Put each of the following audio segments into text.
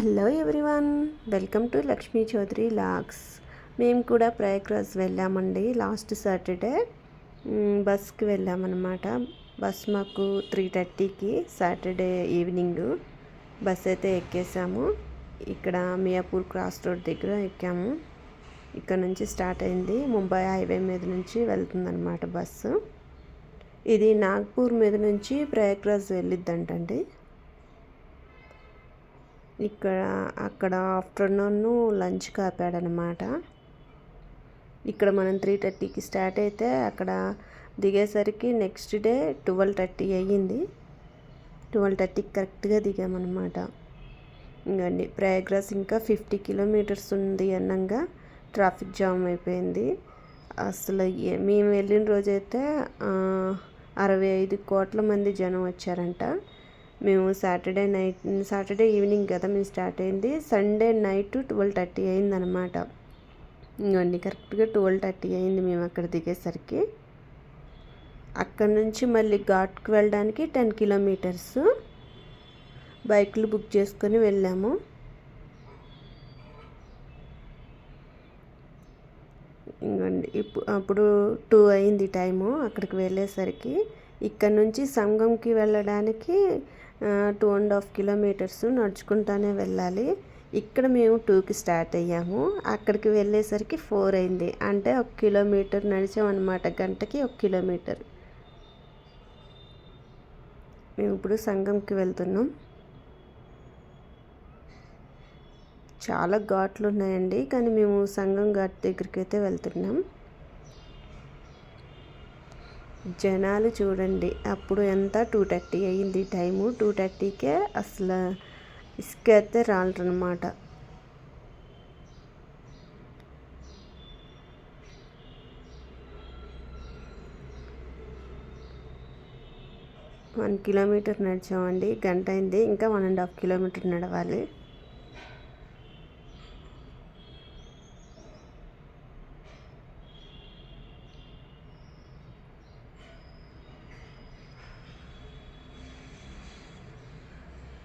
Hello everyone welcome to Lakshmi Chaudhary vlogs. మేము కూడా ప్రయాగ్రాజ్ వెళ్ళామండి లాస్ట్ సాటర్డే. బస్కి వెళ్ళామన్నమాట. బస్ మాకు త్రీ థర్టీకి సాటర్డే ఈవినింగ్. బస్ అయితే ఎక్కేసాము. ఇక్కడ మియాపూర్ క్రాస్ రోడ్ దగ్గర ఎక్కాము. ఇక్కడ నుంచి స్టార్ట్ అయింది. ముంబై హైవే మీద నుంచి వెళ్తుందన్నమాట బస్సు. ఇది నాగ్పూర్ మీద నుంచి ప్రయాగ్రాజ్ వెళ్ళిద్దంటండి. ఇక్కడ అక్కడ ఆఫ్టర్నూన్ లంచ్ కాపాడనమాట. ఇక్కడ మనం త్రీ థర్టీకి స్టార్ట్ అయితే అక్కడ దిగేసరికి నెక్స్ట్ డే ట్వెల్వ్ థర్టీ అయ్యింది. ట్వెల్వ్ థర్టీకి కరెక్ట్గా దిగామన్నమాట. ఇంకండి ప్రయాగ్రాస్ ఇంకా ఫిఫ్టీ కిలోమీటర్స్ ఉంది అన్నంగా ట్రాఫిక్ జామ్ అయిపోయింది. అసలు మేము వెళ్ళిన రోజైతే అరవై ఐదు కోట్ల మంది జనం వచ్చారంట. మేము సాటర్డే నైట్ సాటర్డే ఈవినింగ్ కదా మేము స్టార్ట్ అయింది. సండే నైట్ ట్వెల్వ్ థర్టీ అయిందనమాట ఇంకండి కరెక్ట్గా ట్వెల్వ్ థర్టీ అయింది మేము అక్కడ దిగేసరికి. అక్కడ నుంచి మళ్ళీ ఘాట్కి వెళ్ళడానికి టెన్ కిలోమీటర్స్ బైకులు బుక్ చేసుకొని వెళ్ళాము. ఇంకండి ఇప్పుడు అప్పుడు టూ అయింది టైము అక్కడికి వెళ్ళేసరికి. ఇక్కడ నుంచి సంఘంకి వెళ్ళడానికి టూ అండ్ హాఫ్ కిలోమీటర్స్ నడుచుకుంటానే వెళ్ళాలి. ఇక్కడ మేము టూకి స్టార్ట్ అయ్యాము. అక్కడికి వెళ్ళేసరికి ఫోర్ అయింది. అంటే ఒక కిలోమీటర్ నడిచామన్నమాట. గంటకి ఒక కిలోమీటర్ మేము ఇప్పుడు సంఘంకి వెళ్తున్నాం. చాలా ఘాట్లు ఉన్నాయండి. కానీ మేము సంఘం ఘాట్ దగ్గరికి అయితే వెళ్తున్నాం. జనాలు చూడండి. అప్పుడు ఎంత టూ థర్టీ అయ్యింది టైము టూ థర్టీకే అసలు ఇసుక అయితే రాలరనమాట వన్ కిలోమీటర్ నడిచామండి. గంట అయింది. ఇంకా వన్ అండ్ హాఫ్ కిలోమీటర్ నడవాలి.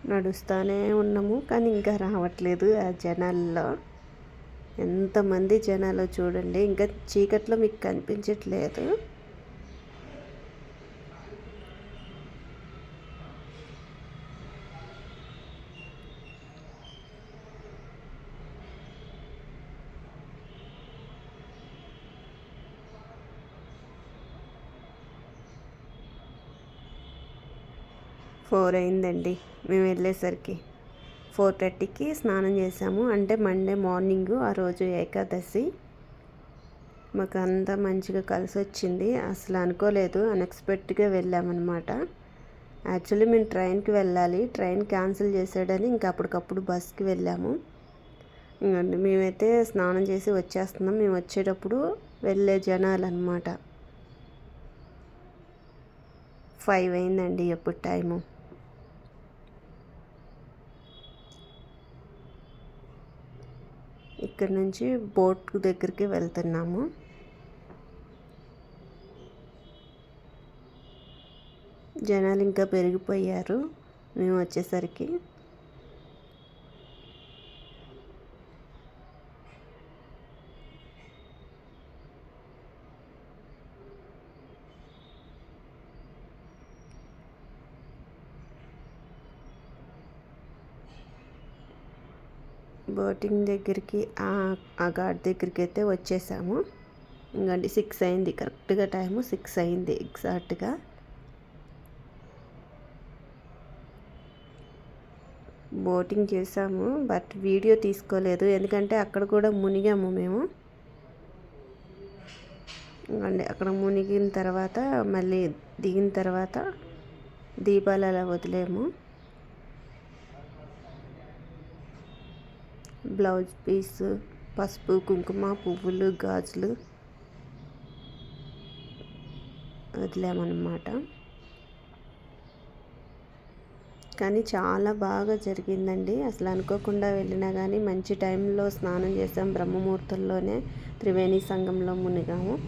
నడుస్తూనే ఉన్నాము కానీ ఇంకా రావట్లేదు ఆ జనాల్లో. ఎంతమంది జనాలు చూడండి ఇంకా చీకట్లో మీకు కనిపించట్లేదు. ఫోర్ అయిందండి. మేము వెళ్ళేసరికి ఫోర్ థర్టీకి స్నానం చేసాము. అంటే మండే మార్నింగ్ ఆ రోజు ఏకాదశి. మాకు అంతా మంచిగా కలిసి వచ్చింది అసలు అనుకోలేదు. అన్ఎక్స్పెక్ట్గా వెళ్ళామన్నమాట. యాక్చువల్లీ మేము ట్రైన్కి వెళ్ళాలి. ట్రైన్ క్యాన్సిల్ చేసాడని ఇంకా అప్పటికప్పుడు బస్కి వెళ్ళాము. ఇంకండి మేమైతే స్నానం చేసి వచ్చేస్తున్నాం. మేము వచ్చేటప్పుడు వెళ్ళే జనాలు అనమాట ఫైవ్ అయిందండి ఎప్పుడు టైము. ఇక్కడ నుంచి బోట్ దగ్గరికి వెళ్తున్నాము. జనాలు ఇంకా పెరిగిపోయారు. మేము వచ్చేసరికి బోటింగ్ దగ్గరికి ఆ ఘాట్ దగ్గరికి అయితే వచ్చేసాము. ఇంకండి సిక్స్ అయింది కరెక్ట్గా టైము సిక్స్ అయింది ఎగ్జాక్ట్గా. బోటింగ్ చేసాము బట్ వీడియో తీసుకోలేదు ఎందుకంటే అక్కడ కూడా మునిగాము మేము. అండి అక్కడ మునిగిన తర్వాత మళ్ళీ దిగిన తర్వాత దీపాలు అలా వదిలేము. బ్లౌజ్ పీస్ పసుపు కుంకుమ పువ్వులు గాజులు వదిలామన్నమాట. కానీ చాలా బాగా జరిగిందండి. అసలు అనుకోకుండా వెళ్ళినా కానీ మంచి టైంలో స్నానం చేసాం బ్రహ్మముహూర్తంలోనే త్రివేణి సంఘంలో మునిగాము.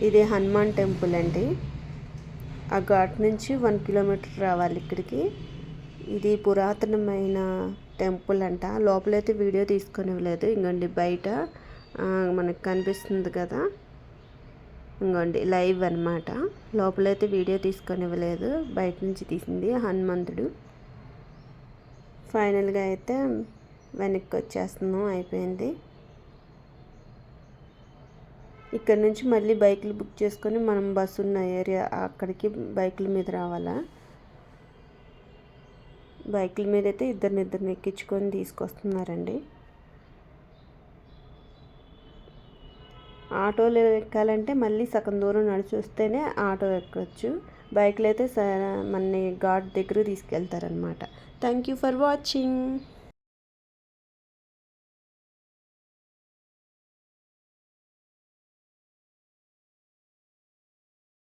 ఇది హనుమాన్ టెంపుల్ అండి. ఆ ఘాట్ నుంచి వన్ కిలోమీటర్ రావాలి ఇక్కడికి. ఇది పురాతనమైన టెంపుల్ అంట. లోపలైతే వీడియో తీసుకునివ్వలేదు. ఇంకోండి బయట మనకు కనిపిస్తుంది కదా. ఇంకోండి లైవ్ అనమాట లోపలైతే వీడియో తీసుకొనివ్వలేదు. బయట నుంచి తీసింది హనుమంతుడు. ఫైనల్గా అయితే వెనక్కి వచ్చేస్తున్నాం అయిపోయింది. ఇక్కడ నుంచి మళ్ళీ బైకులు బుక్ చేసుకొని మనం బస్సు ఉన్న ఏరియా అక్కడికి బైకుల మీద రావాలా? బైకుల మీద అయితే ఇద్దరిని ఇద్దరిని ఎక్కించుకొని తీసుకొస్తున్నారండి. ఆటోలో ఎక్కాలంటే మళ్ళీ సగం దూరం నడిచి వస్తేనే ఆటో ఎక్కవచ్చు. బైక్లు అయితే సరే మనని ఘాట్ దగ్గర తీసుకెళ్తారనమాట థ్యాంక్ యూ ఫర్ వాచింగ్.